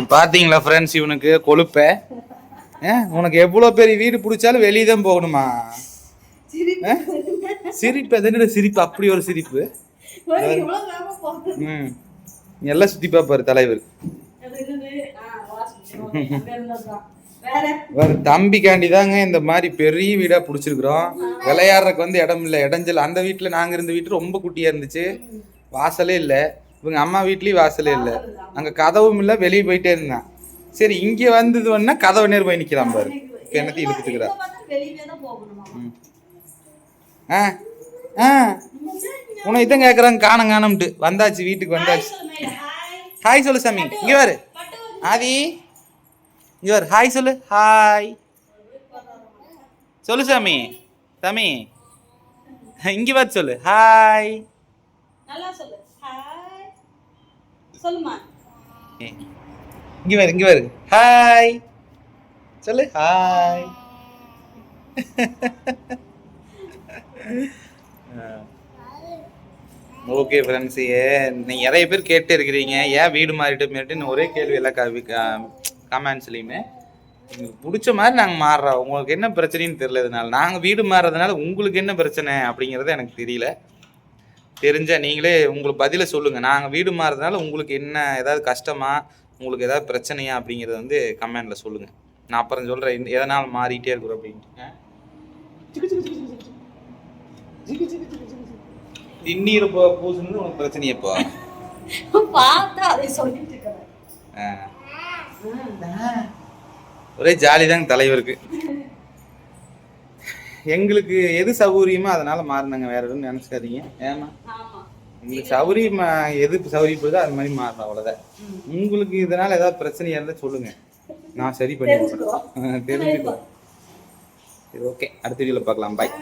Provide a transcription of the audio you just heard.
இப்ப பாத்தீங்களா ஃப்ரெண்ட்ஸ் இவனுக்கு கொழுப்ப. உனக்கு எவ்வளவு பெரிய வீடு பிடிச்சாலும் வெளியே தான் போகணுமா? சிரிப்பு. அது சிரிப்பு? அப்படி ஒரு சிரிப்பு. ம். எல்லாம் சுத்தி பார்ப்பாரு தலைவர். வேற? தம்பிக்காண்டி தாங்க இந்த மாதிரி பெரிய வீடா பிடிச்சிருக்கிறோம். விளையாடுறதுக்கு வந்து இடம் இல்லை. இடைஞ்சல். அந்த வீட்டுல நாங்க இருந்த வீட்டு ரொம்ப குட்டியா இருந்துச்சு. வாசலே இல்ல. இவங்க அம்மா வீட்லயும் வாசலே இல்ல. அங்க கதவும் இல்ல வெளியே போயிட்டே இருந்தான். சரி இங்க வந்தது வேணா கதவு நேர் போய் நிக்கலாம் பாரு. கிணத்தி இழுத்துக்கிறா ம். ஆ ஆ. உன்னை இதான் கேக்குறாங்க காணம் காணம்ட்டு. வந்தாச்சு வீட்டுக்கு வந்தாச்சு. ஹாய் சொல்லு சாமி. இங்க வாரு ஆதி. இங்க வாரு ஹாய் சொல்லு. ஹாய் சொல்லு சாமி. சாமி. இங்க வாரு சொல்லு. ஹாய் நல்லா சொல்லு. ஹாய் சொல்லுமா. இங்க வாரு இங்க வாரு ஹாய் சொல்லு ஹாய் ஓகே ஃப்ரெண்ட்ஸ் நீங்கள் நிறைய பேர் கேட்டு இருக்கிறீங்க. ஏன் வீடு மாறிட்டு மாறிட்டுன்னு ஒரே கேள்வி எல்லாம் கவி கமெண்ட்ஸ்லையுமே உங்களுக்கு பிடிச்ச மாதிரி நாங்கள் மாறுறோம். உங்களுக்கு என்ன பிரச்சனைன்னு தெரியல இதனால. நாங்கள் வீடு மாறுறதுனால உங்களுக்கு என்ன பிரச்சனை அப்படிங்கிறது எனக்கு தெரியல. தெரிஞ்சா நீங்களே உங்களுக்கு பதிலை சொல்லுங்கள் நாங்கள் வீடு மாறுறதுனால உங்களுக்கு என்ன ஏதாவது கஷ்டமா உங்களுக்கு ஏதாவது பிரச்சனையா அப்படிங்கிறத வந்து கமெண்டில் சொல்லுங்கள் நான் அப்புறம் சொல்கிறேன் எதனால் மாறிட்டே இருக்கிறோம் அப்படின்ட்டு. திண்ணீர் போ பூசுனது உனக்கு பார்த்தா அதை சொல்லிட்டு இருக்கிறேன் ஒரே ஜாலி தாங்க தலைவருக்கு. எங்களுக்கு எது சௌகரியமோ அதனால மாறினாங்க. வேற எதுவும் நினைச்சுக்காதீங்க. ஆமா. உங்களுக்கு சௌகரியமா எது சௌகரியப்படுதோ அது மாதிரி மாறணும் அவ்வளோதான் உங்களுக்கு இதனால ஏதாவது பிரச்சனையா இருந்தால் சொல்லுங்க. நான் சரி பண்ணி. தெரிஞ்சுக்கோ சரி ஓகே. அடுத்த வீடியோவில் பார்க்கலாம். பாய்.